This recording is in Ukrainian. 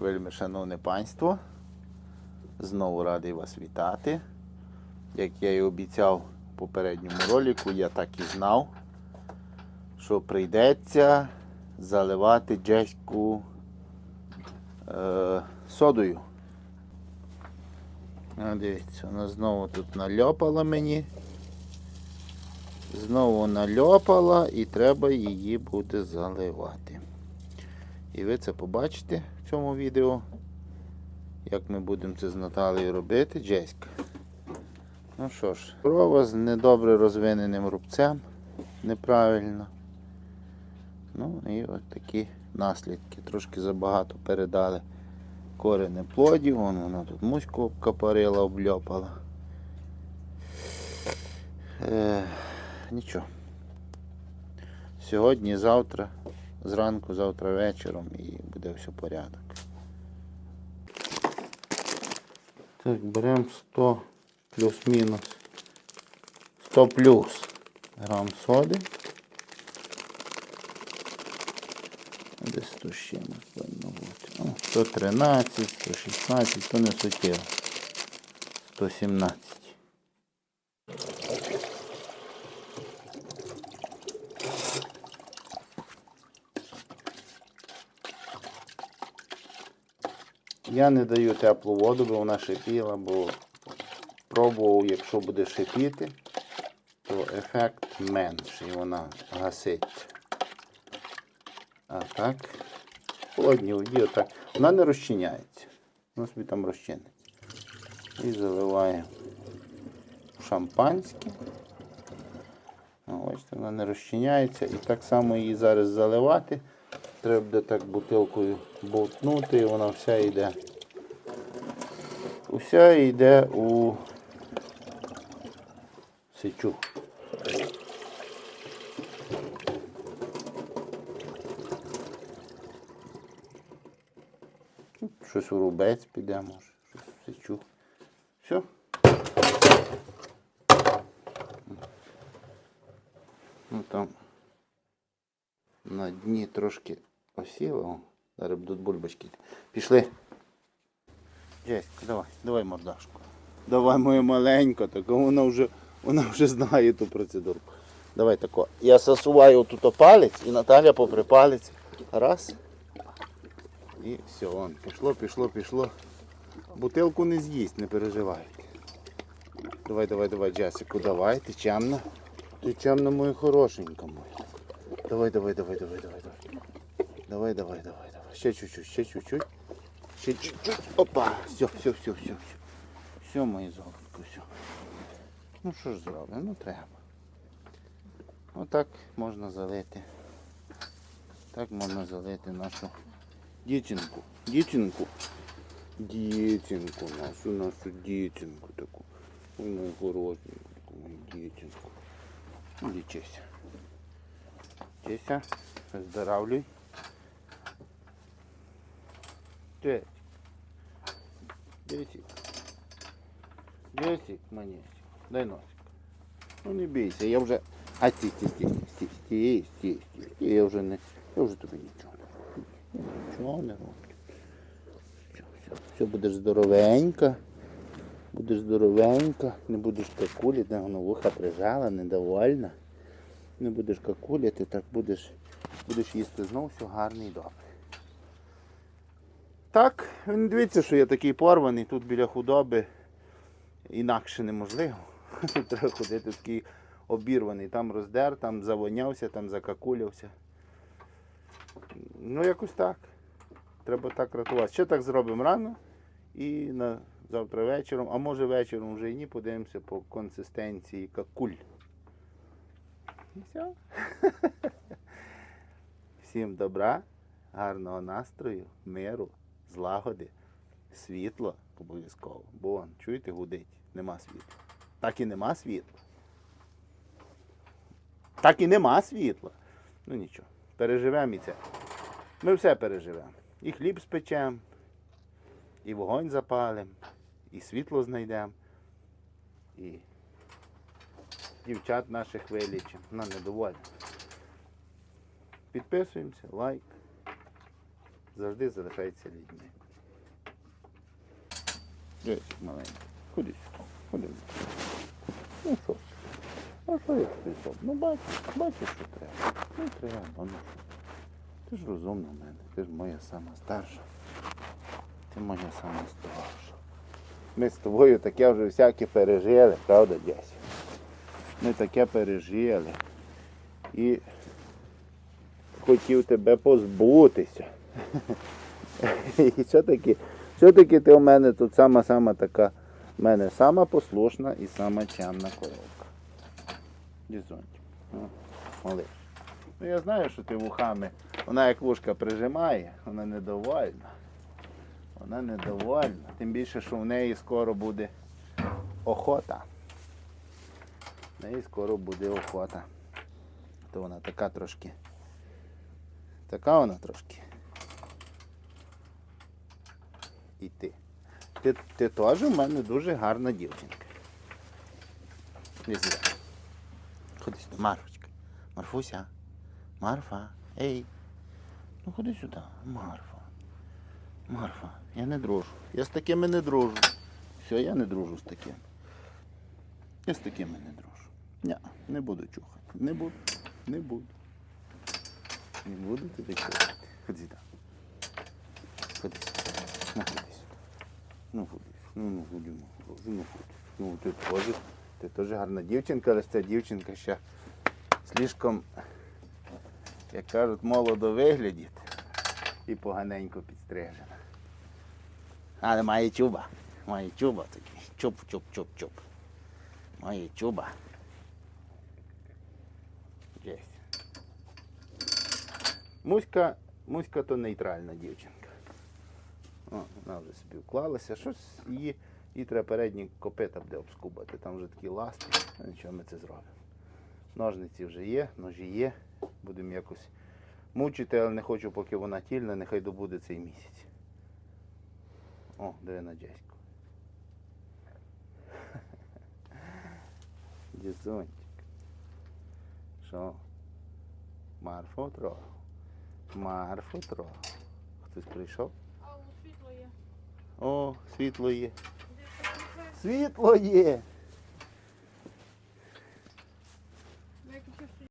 Вельми шановне панство. Знову радий вас вітати. Як я і обіцяв в попередньому ролику, я так і знав, що прийдеться заливати джеську е, содою. А, дивіться, вона знову тут нальопала мені. Знову нальопала і треба її буде заливати. І ви це побачите в цьому відео, як ми будемо це з Наталією робити, Джеська. Ну що ж, корова з недобре розвиненим рубцем, неправильно. Ну і от такі наслідки. Трошки забагато передали корені плодів, вон вона тут муську обкапарила, обльопала. Е, нічого. Сьогодні, завтра, зранку, завтра вечором і буде все порядок. Так, беремо 100 плюс-мінус. 100 плюс грам соди. Десь 100 з чимось повинно бути. Ну, 113, 116, то не суттєво. 117. Я не даю теплу воду, бо вона шипіла, бо пробував, якщо буде шипіти, то ефект менший, вона гаситься. А так, в холодній воді отак. Вона не розчиняється. Вона собі там розчиниться. І заливаємо шампанське. О, Бачите, вона не розчиняється. І так само її зараз заливати. Треба буде так бутилкою болтнути і вона вся йде. Уся йде у сечу. Ну, Щось у рубець піде, може, щось в сечу. Все. Ну там на дні трошки осіло. О, Зараз будуть бульбочки. Пішли. Жеська, давай, давай мордашку. Давай моя маленька, так вона вже, вона вже знає ту процедурку. Давай тако. Я засуваю тут палець і Наталя попри палець. Раз. І все, вон, пішло, пішло, пішло. Бутилку не з'їсть, не переживайте. Давай, давай, давай, Джесику, давай, ти чемна. Ти чемна, моя хорошенька моя. Давай, давай, давай, давай, давай, давай, давай, давай, давай. Ще чуть-чуть, ще чуть-чуть. Ще чуть-чуть. Опа! Все, все, все, все, все. Все, моє золотко, все. Ну що ж зроблю, Ну треба. Отак можна залити. Так можна залити нашу дітинку. Дітинку. Дітинку нашу, нашу дітинку таку. Ой, мою хорошеньку, таку мою дітинку. Ну, лічися. Дічися, оздоравлюй. 5, 10, 10 монетик. Дай носик. Ну не бейся, я вже... А стій, стій, стій, стій, стій, стій, стій, я вже не... Я вже тобі нічого не роблю. Я не роблю. Все, все, все будеш здоровенько, Будеш здоровенько, не будеш какуліти, воно вуха прижала, недовольна. Не будеш какуляти, так будеш будеш їсти знову все гарно і добре. Так, ви не дивіться, що я такий порваний, тут біля худоби інакше неможливо. Треба ходити такий обірваний. Там роздер, там завонявся, там закакулявся. Ну, якось так. Треба так рятувати. Ще так зробимо рано і на завтра вечором, а може вечором вже і ні, подивимося по консистенції какуль. І все. Всім добра, гарного настрою, миру, злагоди, світло обов'язково. Бо вон, чуєте, гудить, нема світла. Так і нема світла. Так і нема світла. Ну нічого, переживемо і це. Ми все переживемо. І хліб спечемо, і вогонь запалимо, і світло знайдемо, і дівчат наших вилічимо. Вона недовольна. Підписуємося, лайк. Завжди залишається людьми. Джесик маленький. Сюди. Ходи. Ну що? А що я тобі? Ну бачиш, бачиш, що треба. Ну треба, ну що. Ти ж розумна в мене, ти ж моя сама старша. Ти моя сама старша. Ми з тобою таке вже всяке пережили, правда, Джесі? Ми таке пережили. І хотів тебе позбутися. І все-таки, все-таки ти у мене тут сама-сама така, в мене сама послушна і сама чемна коровка. Дізончик. Ну, малиш. Ну я знаю, що ти вухами. Вона як вушка прижимає, вона недовольна. Вона недовольна. Тим більше, що в неї скоро буде охота. В неї скоро буде охота. То вона така трошки. Така вона трошки. І ти. Ти, теж у мене дуже гарна дівчинка. Не зря. Ходи сюди, Марфочка. Марфуся. Марфа. Ей. Ну ходи сюди, Марфа. Марфа, я не дружу. Я з такими не дружу. Все, я не дружу з таким. Я з такими не дружу. Ня, не буду чухати. Не буду. Не буду. Не буду тебе чухати. Ходи сюди. Ходи сюди. Ну, ходи сюди. Ну. Ну, ну, ходи, ну, ходи, ну. Ну, ти теж, ти теж гарна дівчинка, але ця дівчинка ще слишком, як кажуть, молодо виглядить і поганенько підстрижена. Але має чуба. Має чуба такий. Чуб, чуб, чуб, чуб. Має чуба. Єсть. Муська, Муська то нейтральна дівчинка. О, вона вже собі вклалася. Щось її, їй треба передні копита буде обскубати. Там вже такі ласти. Ну, Нічого ми це зробимо. Ножниці вже є, ножі є. Будемо якось мучити, але не хочу, поки вона тільна, нехай добуде цей місяць. О, диви на Джеську. Дізончик. Що? Марфу трохи. Марфу трохи. Хтось прийшов? Світло є. О, світло є. Світло є.